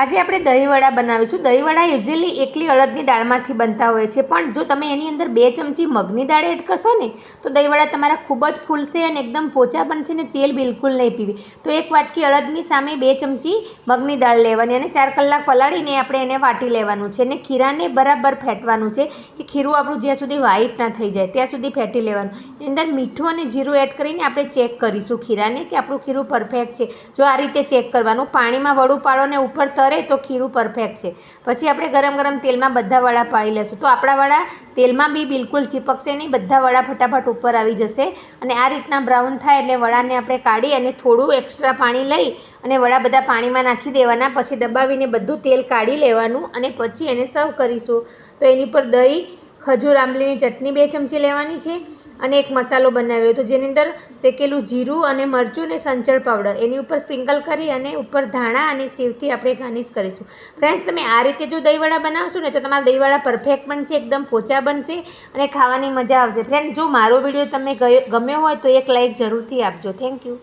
આજે આપણે દહીંવડા બનાવીશું. દહીંવડા યુઝલી એકલી અડદની દાળમાંથી બનતા હોય છે, પણ જો તમે એની અંદર બે ચમચી મગની દાળ એડ કરશો ને, તો દહીંવડા તમારા ખૂબ જ ફૂલશે અને એકદમ પોચા બનશે ને તેલ બિલકુલ નહીં પીવી. તો એક વાટકી અડદની સામે બે ચમચી મગની દાળ લેવાની અને ચાર કલાક પલાળીને આપણે એને વાટી લેવાનું છે અને ખીરાને બરાબર ફેટવાનું છે કે ખીરું આપણું જ્યાં સુધી વ્હાઈટ ના થઈ જાય, ત્યાં સુધી ફેટી લેવાનું. એની અંદર મીઠું અને જીરું એડ કરીને આપણે ચેક કરીશું ખીરાને કે આપણું ખીરું પરફેક્ટ છે. જો આ રીતે ચેક કરવાનું, પાણીમાં વડું પાડો ને ઉપર તરે તો ખીરું પરફેક્ટ છે. પછી આપણે ગરમ ગરમ તેલમાં બધા વડા પાડી લેશું. તો આપણા વડા તેલમાં બી બિલકુલ ચીપકશે નહીં, બધા વડા ફટાફટ ઉપર આવી જશે અને આ રીતના બ્રાઉન થાય એટલે વડાને આપણે કાઢી અને થોડું એક્સ્ટ્રા પાણી લઈ અને વડા બધા પાણીમાં નાખી દેવાના. પછી દબાવીને બધું તેલ કાઢી લેવાનું અને પછી એને સર્વ કરીશું. તો એની પર દહીં ખજૂર, આંબલીની ચટણી બે ચમચી લેવાની છે અને એક મસાલો બનાવ્યો હતો. જેની અંદર શેકેલું જીરું અને મરચું ને સંચળ પાવડર. એની ઉપર સ્પ્રિંકલ કરી અને ઉપર ધાણા અને સેવથી આપણે ગાર્નિશ કરીશું. ફ્રેન્ડ્સ તમે આ રીતે જો દહીંવડા બનાવશો ને તો તમારા દહીંવડા પરફેક્ટ બનશે, એકદમ પોચા બનશે અને ખાવાની મજા આવશે. ફ્રેન્ડ જો મારો વીડિયો તમને ગમ્યો હોય તો એક લાઈક જરૂરથી આપજો. Thank you